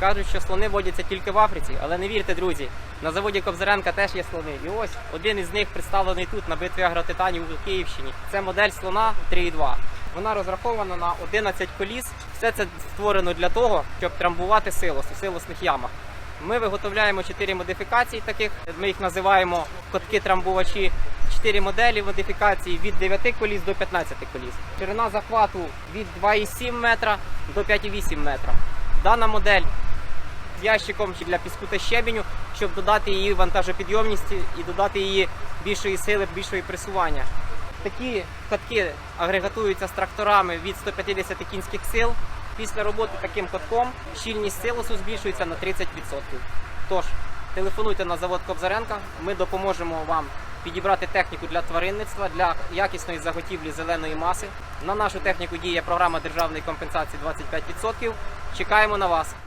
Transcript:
Кажуть, що слони водяться тільки в Африці, але не вірте, друзі. На заводі Кобзаренка теж є слони. І ось один із них представлений тут на битві агротитанів у Київщині. Це модель слона 3.2. Вона розрахована на 11 коліс. Все це створено для того, щоб трамбувати силос у силосних ямах. Ми виготовляємо 4 модифікації таких. Ми їх називаємо котки-трамбувачі. 4 моделі модифікації від 9 коліс до 15 коліс. Ширина захвату від 2,7 метра до 5,8 метра. Дана модель ящиком для піску та щебеню, щоб додати її вантажопідйомність і додати її більшої сили, більшої пресування. Такі катки агрегатуються з тракторами від 150 кінських сил. Після роботи таким катком щільність силосу збільшується на 30%. Тож, телефонуйте на завод Кобзаренка, ми допоможемо вам підібрати техніку для тваринництва, для якісної заготівлі зеленої маси. На нашу техніку діє програма державної компенсації 25%. Чекаємо на вас.